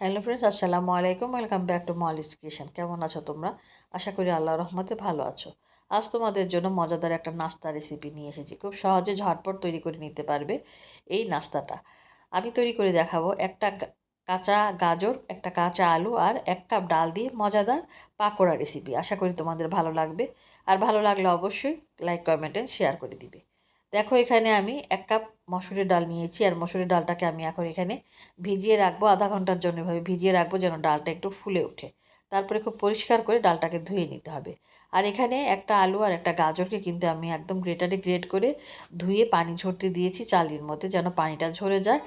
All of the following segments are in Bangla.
হ্যালো ফ্রেন্ডস আসসালামু আলাইকুম। Welcome back to Molly's kitchen কেমন আছো তোমরা? আশা করি আল্লাহ রহমতে ভালো আছো। আজ তোমাদের জন্য মজাদার একটা নাস্তা রেসিপি নিয়ে এসেছি। খুব সহজে ঝটপট তৈরি করে নিতে পারবে এই নাস্তাটা। আমি তৈরি করে দেখাবো একটা কাঁচা গাজর, একটা কাঁচা আলু আর এক কাপ ডাল দিয়ে মজাদার পাকোড়া রেসিপি আশা করি তোমাদের ভালো লাগবে। আর ভালো লাগলে অবশ্যই লাইক কমেন্ট শেয়ার করে দিবে। দেখো এখানে আমি এক কাপ মসুরের ডাল নিয়েছি, আর মসুরের ডালটাকে আমি এখন এখানে ভিজিয়ে রাখব আধা ঘণ্টার জন্য। এভাবে ভিজিয়ে রাখব যেন ডালটা একটু ফুলে ওঠে। তারপরে খুব পরিষ্কার করে ডালটাকে ধুয়ে নিতে হবে। আর এখানে একটা আলু আর একটা গাজরকে কিন্তু আমি একদম গ্রেটারে গ্রেট করে ধুয়ে পানি ঝরতে দিয়েছি চালির মধ্যে যেন পানিটা ঝরে যায়,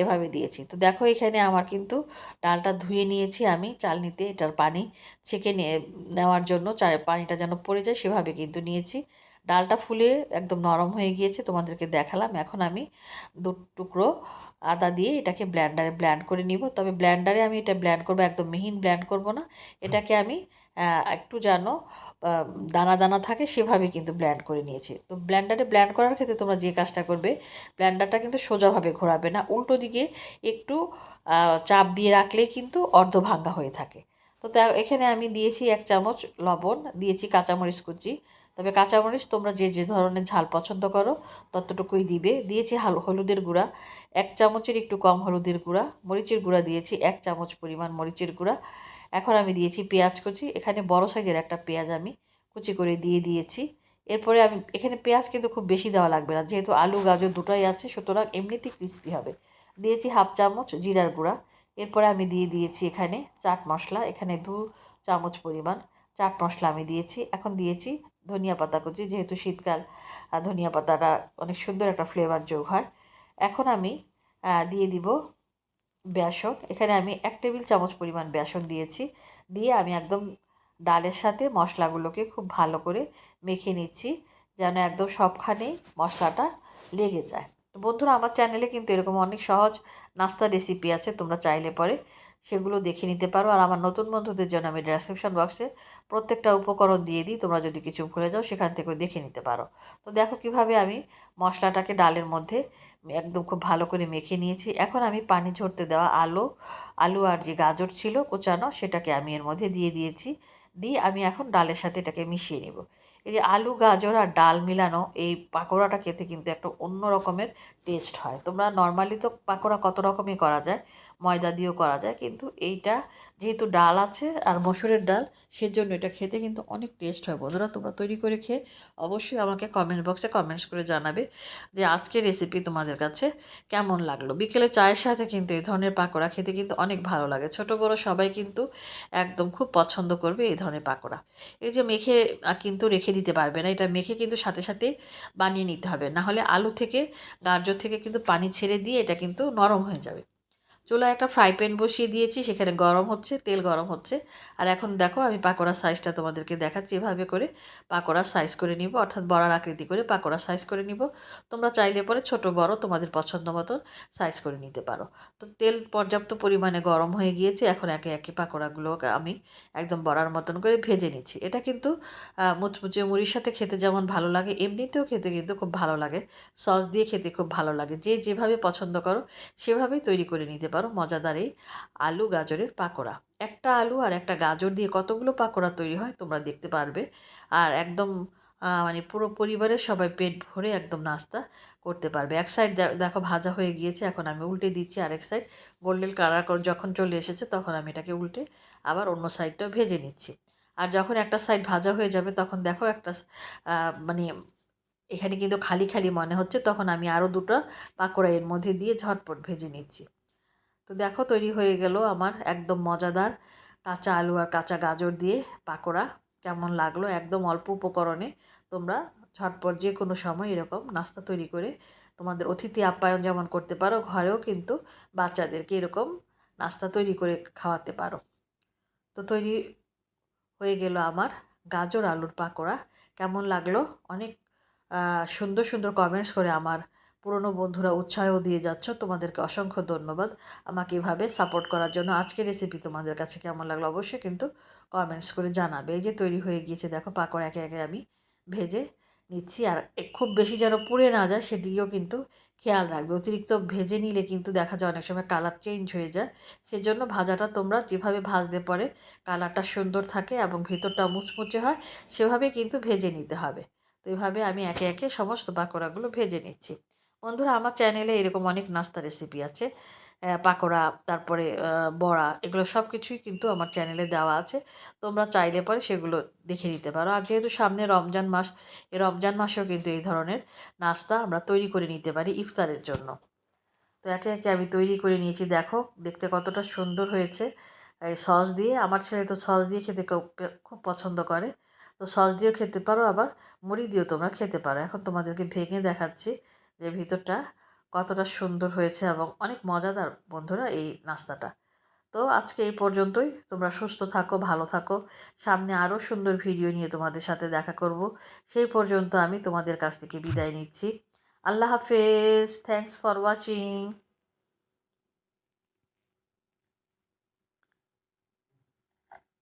এভাবে দিয়েছি। তো দেখো এখানে আমার কিন্তু ডালটা ধুয়ে নিয়েছি আমি চালনিতে। এটার পানি ছেঁকে নিয়ে নেওয়ার জন্য চার পানিটা যেন পড়ে যায় সেভাবে কিন্তু নিয়েছি। ডালটা ফুলে একদম নরম হয়ে গিয়েছে, তোমাদেরকে দেখালাম। এখন আমি দু টুকরো আদা দিয়ে এটাকে ব্ল্যান্ডারে ব্ল্যান্ড করে নিব। তবে ব্ল্যান্ডারে আমি এটা ব্ল্যান্ড করব, একদম মিহিন ব্ল্যান্ড করব না। এটাকে আমি একটু যেন দানা দানা থাকে সেভাবে কিন্তু ব্ল্যান্ড করে নিয়েছে। তো ব্ল্যান্ডারে ব্ল্যান্ড করার ক্ষেত্রে তোমরা যে কাজটা করবে ব্ল্যান্ডারটা কিন্তু সোজাভাবে ঘোরাবে না। উল্টো দিকে একটু চাপ দিয়ে রাখলেই কিন্তু অর্ধ ভাঙ্গা হয়ে থাকে। তো তা- এখানে আমি দিয়েছি এক চামচ লবণ, দিয়েছি কাঁচামরিচ কুচি তবে কাঁচামরিচ তোমরা যে যে ধরনের ঝাল পছন্দ করো, ততটুকুই দিবে। দিয়েছি হাল, হলুদের গুঁড়া, এক চামচের একটু কম হলুদের গুঁড়া, মরিচের গুঁড়া দিয়েছি, এক চামচ পরিমাণ মরিচের গুঁড়া। এখন আমি দিয়েছি পেঁয়াজ কুচি, এখানে বড় সাইজের একটা পেঁয়াজ আমি কুচি করে দিয়ে দিয়েছি। এরপরে আমি, এখানে পেঁয়াজ কিন্তু খুব বেশি দেওয়া লাগবে না, যেহেতু আলু, গাজর দুটোই আছে, সুতরাং এমনিতেই ক্রিস্পি হবে। দিয়েছি হাফ চামচ জিরার গুঁড়া, এরপরে আমি দিয়ে দিয়েছি এখানে চাট মশলা, এখানে দু চামচ পরিমাণ চাট মশলা আমি দিয়েছি। এখন দিয়েছি ধনিয়া পাতা কুচি, যেহেতু শীতকাল ধনিয়া পাতাটা অনেক সুন্দর একটা ফ্লেভার যোগ হয়। এখন আমি দিয়ে দিব বেসন। এখানে আমি এক টেবিল চামচ পরিমাণ বেসন দিয়েছি। দিয়ে আমি একদম ডালের সাথে মশলাগুলোকে খুব ভালো করে মেখে নিচ্ছি, যেন একদম সবখানেই মশলাটা লেগে যায়। বন্ধুরা, আমার চ্যানেলে কিন্তু এরকম অনেক সহজ নাস্তা রেসিপি আছে, তোমরা চাইলে পরে সেগুলো দেখে নিতে পারো। আর আমার নতুন বন্ধুদের জন্য আমি ডেসক্রিপশন বক্সে প্রত্যেকটা উপকরণ দিয়ে দিই। তোমরা যদি কিছু ভুলে যাও, সেখান থেকে দেখে নিতে পারো। তো দেখো কীভাবে আমি মশলাটাকে ডালের মধ্যে একদম খুব ভালো করে মেখে নিয়েছি। এখন আমি পানি ঝরতে দেওয়া আলু আলু আর যে গাজর ছিল কোচানো, সেটাকে আমি এর মধ্যে দিয়ে দিয়েছি। দিয়ে আমি এখন ডালের সাথে এটাকে মিশিয়ে নেব। এই যে আলু, গাজর আর ডাল মিলানো এই পাকোড়াটা খেতে কিন্তু একটা অন্য রকমের টেস্ট হয়। তোমরা নর্মালি তো পাকোড়া কত রকমই করা যায় ময়দা দিয়েও করা যায়। কিন্তু এইটা যেহেতু ডাল আছে আর মসুরের ডাল, সেজন্য এটা খেতে কিন্তু অনেক টেস্ট হয়। বন্ধুরা, তোমরা তৈরি করে খেয়ে অবশ্যই আমাকে কমেন্ট বক্সে কমেন্টস করে জানাবে যে আজকের রেসিপি তোমাদের কাছে কেমন লাগল। বিকেলে চায়ের সাথে কিন্তু এই ধরনের পাকোড়া খেতে কিন্তু অনেক ভালো লাগে। ছোট, বড় সবাই কিন্তু একদম খুব পছন্দ করবে এই ধরনের পাকোড়া। এই যে মেখে কিন্তু রেখে দিতে পারবে না, এটা মেখে কিন্তু সাথে সাথে বানিয়ে নিতে হবে। না হলে আলু থেকে গাজর থেকে কিন্তু পানি ছেড়ে দিয়ে এটা কিন্তু নরম হয়ে যাবে। চুলায় একটা ফ্রাই প্যান বসিয়ে দিয়েছি, সেখানে গরম হচ্ছে, তেল গরম হচ্ছে। আর এখন দেখো, আমি পাকোড়ার সাইজটা তোমাদেরকে দেখাচ্ছি এভাবে করে। পাকোড়ার সাইজ করে নিব, অর্থাৎ বড়ার আকৃতি করে পাকোড়ার সাইজ করে নিব। তোমরা চাইলে পরে ছোট, বড় তোমাদের পছন্দ মতো সাইজ করে নিতে পারো। তো তেল পর্যাপ্ত পরিমাণে গরম হয়ে গিয়েছে, এখন একে একে পাকোড়াগুলোকে আমি একদম বড়ার মতন করে ভেজে নিচ্ছি। এটা কিন্তু মুচমুচে মুড়ির সাথে খেতে যেমন ভালো লাগে, এমনিতেও খেতে কিন্তু খুব ভালো লাগে। সস দিয়ে খেতে খুব ভালো লাগে। যে যেভাবে পছন্দ করো, সেভাবেই তৈরি করে নিতে পারো মজাদার এই আলু গাজরের পাকোড়া। একটা আলু আর একটা গাজর দিয়ে কতগুলো পাকোড়া তৈরি হয় তোমরা দেখতে পারবে। আর একদম মানে পুরো পরিবারের সবাই পেট ভরে একদম নাস্তা করতে পারবে। এক সাইড দেখো ভাজা হয়ে গিয়েছে, এখন আমি উল্টে দিচ্ছি আরেক সাইড গোল্ডেন কালার যখন চলে এসেছে তখন আমি এটাকে উল্টে আবার অন্য সাইডটাও ভেজে নিচ্ছি। আর যখন একটা সাইড ভাজা হয়ে যাবে তখন দেখো একটা মানে এখানে কিন্তু খালি খালি মনে হচ্ছে, তখন আমি আরও দুটো পাকোড়া এর মধ্যে দিয়ে ঝটপট ভেজে নিচ্ছি। তো দেখো, তৈরি হয়ে গেল আমার একদম মজাদার কাঁচা আলু আর কাঁচা গাজর দিয়ে পাকোড়া। কেমন লাগল? একদম অল্প উপকরণে। তোমরা ঝটপট যে কোনো সময় এরকম নাস্তা তৈরি করে তোমাদের অতিথি আপ্যায়ন যেমন করতে পারো, ঘরেও কিন্তু বাচ্চাদেরকে এরকম নাস্তা তৈরি করে খাওয়াতে পারো। তো তৈরি হয়ে গেল আমার গাজর আলুর পাকোড়া। কেমন লাগল? অনেক সুন্দর সুন্দর কমেন্টস করে আমার পুরনো বন্ধুরা উৎসাহ দিয়ে যাচ্ছ। তোমাদেরকে অসংখ্য ধন্যবাদ আমাকে এভাবে সাপোর্ট করার জন্য। আজকের রেসিপি তোমাদের কাছে কেমন লাগল অবশ্যই কিন্তু কমেন্টস করে জানাবে। এই যে তৈরি হয়ে গিয়েছে, দেখো পাকড় একে একে আমি ভেজে নিচ্ছি। আর খুব বেশি যেন পুড়ে না যায় সেদিকেও কিন্তু খেয়াল রাখবে। অতিরিক্ত ভেজে নিলে কিন্তু দেখা যায় অনেক সময় কালার চেঞ্জ হয়ে যায়। সেজন্য ভাজাটা তোমরা যেভাবে ভাজতে পারে কালারটা সুন্দর থাকে এবং ভেতরটা মুচমুচে হয়, সেভাবে কিন্তু ভেজে নিতে হবে। তো এভাবে আমি একে একে সমস্ত পাকোড়াগুলো ভেজে নিচ্ছি। বন্ধুরা, আমার চ্যানেলে এরকম অনেক নাস্তা রেসিপি আছে পাকোড়া, তারপরে বড়া, এগুলো সব কিছুই কিন্তু আমার চ্যানেলে দেওয়া আছে। তোমরা চাইলে পরে সেগুলো দেখে নিতে পারো। আর যেহেতু সামনে রমজান মাস, এই রমজান মাসেও কিন্তু এই ধরনের নাস্তা আমরা তৈরি করে নিতে পারি ইফতারের জন্য। তো একে একে আমি তৈরি করে নিয়েছি। দেখো, দেখতে কতটা সুন্দর হয়েছে। এই সস দিয়ে, আমার ছেলে তো সস দিয়ে খেতে খুব পছন্দ করে। তো সস দিয়েও খেতে পারো, আবার মুড়ি দিয়েও তোমরা খেতে পারো। এখন তোমাদেরকে ভেঙে দেখাচ্ছি। যে ভিতরটা কতটা সুন্দর হয়েছে এবং অনেক মজাদার বন্ধুরা এই নাস্তাটা। তো আজকে এই পর্যন্তই। তোমরা সুস্থ থাকো, ভালো থাকো। সামনে আরও সুন্দর ভিডিও নিয়ে তোমাদের সাথে দেখা করব। সেই পর্যন্ত আমি তোমাদের কাছ থেকে বিদায় নিচ্ছি। আল্লাহ হাফেজ। Thanks for watching